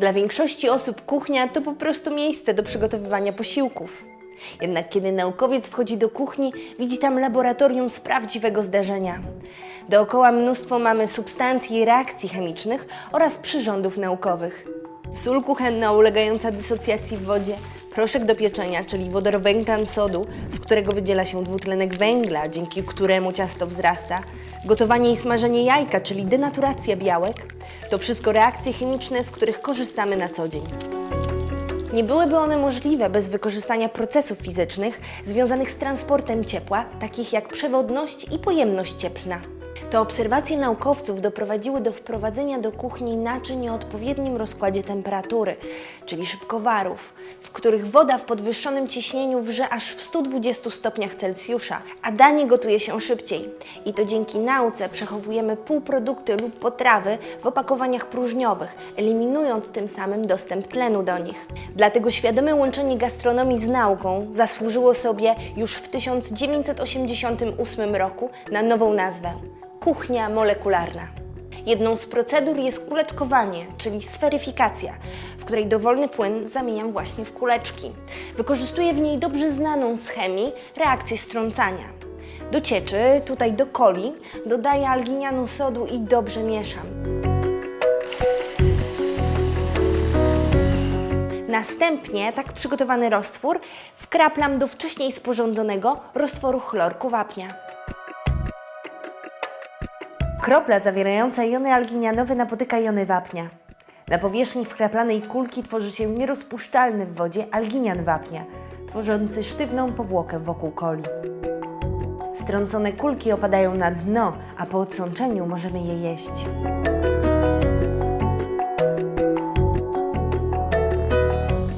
Dla większości osób kuchnia to po prostu miejsce do przygotowywania posiłków. Jednak kiedy naukowiec wchodzi do kuchni, widzi tam laboratorium z prawdziwego zdarzenia. Dookoła mnóstwo mamy substancji i reakcji chemicznych oraz przyrządów naukowych. Sól kuchenna ulegająca dysocjacji w wodzie, proszek do pieczenia, czyli wodorowęglan sodu, z którego wydziela się dwutlenek węgla, dzięki któremu ciasto wzrasta, gotowanie i smażenie jajka, czyli denaturacja białek, to wszystko reakcje chemiczne, z których korzystamy na co dzień. Nie byłyby one możliwe bez wykorzystania procesów fizycznych związanych z transportem ciepła, takich jak przewodność i pojemność cieplna. Te obserwacje naukowców doprowadziły do wprowadzenia do kuchni naczyń o odpowiednim rozkładzie temperatury, czyli szybkowarów, w których woda w podwyższonym ciśnieniu wrze aż w 120 stopniach Celsjusza, a danie gotuje się szybciej. I to dzięki nauce przechowujemy półprodukty lub potrawy w opakowaniach próżniowych, eliminując tym samym dostęp tlenu do nich. Dlatego świadome łączenie gastronomii z nauką zasłużyło sobie już w 1988 roku na nową nazwę kuchnia molekularna. Jedną z procedur jest kuleczkowanie, czyli sferyfikacja, w której dowolny płyn zamieniam właśnie w kuleczki. Wykorzystuję w niej dobrze znaną z chemii reakcję strącania. Do cieczy, tutaj do coli, dodaję alginianu sodu i dobrze mieszam. Następnie tak przygotowany roztwór wkraplam do wcześniej sporządzonego roztworu chlorku wapnia. Kropla zawierająca jony alginianowe napotyka jony wapnia. Na powierzchni wkraplanej kulki tworzy się nierozpuszczalny w wodzie alginian wapnia, tworzący sztywną powłokę wokół coli. Strącone kulki opadają na dno, a po odsączeniu możemy je jeść.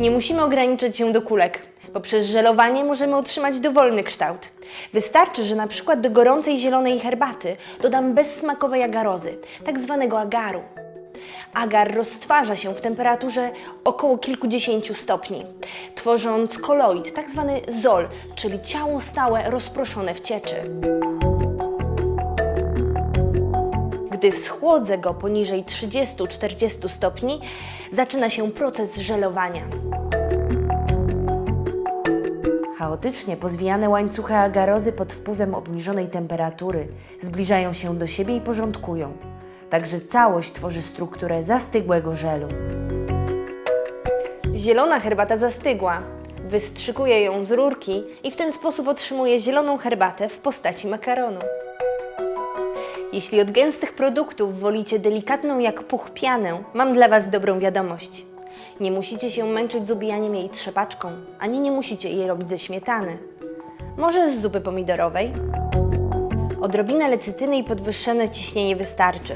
Nie musimy ograniczyć się do kulek. Poprzez żelowanie możemy otrzymać dowolny kształt. Wystarczy, że na przykład do gorącej zielonej herbaty dodam bezsmakowej agarozy, tak zwanego agaru. Agar roztwarza się w temperaturze około kilkudziesięciu stopni, tworząc koloid, tak zwany zol, czyli ciało stałe rozproszone w cieczy. Gdy schłodzę go poniżej 30-40 stopni, zaczyna się proces żelowania. Chaotycznie pozwijane łańcuchy agarozy pod wpływem obniżonej temperatury zbliżają się do siebie i porządkują. Także całość tworzy strukturę zastygłego żelu. Zielona herbata zastygła. Wystrzykuję ją z rurki i w ten sposób otrzymuję zieloną herbatę w postaci makaronu. Jeśli od gęstych produktów wolicie delikatną jak puch pianę, mam dla Was dobrą wiadomość. Nie musicie się męczyć z ubijaniem jej trzepaczką, ani nie musicie jej robić ze śmietany. Może z zupy pomidorowej? Odrobina lecytyny i podwyższone ciśnienie wystarczy.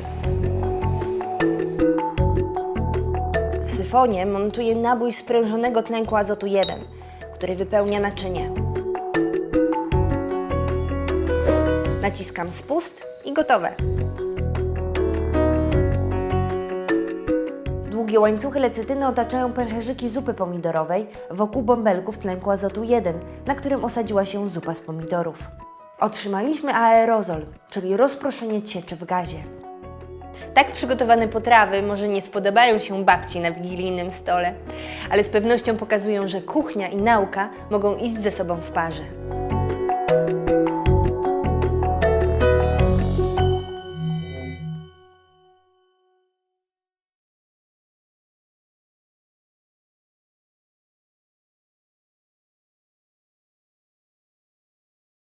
W syfonie montuję nabój sprężonego tlenku azotu 1, który wypełnia naczynie. Naciskam spust i gotowe. Długie łańcuchy lecytyny otaczają pęcherzyki zupy pomidorowej wokół bąbelków tlenku azotu 1, na którym osadziła się zupa z pomidorów. Otrzymaliśmy aerozol, czyli rozproszenie cieczy w gazie. Tak przygotowane potrawy może nie spodobają się babci na wigilijnym stole, ale z pewnością pokazują, że kuchnia i nauka mogą iść ze sobą w parze.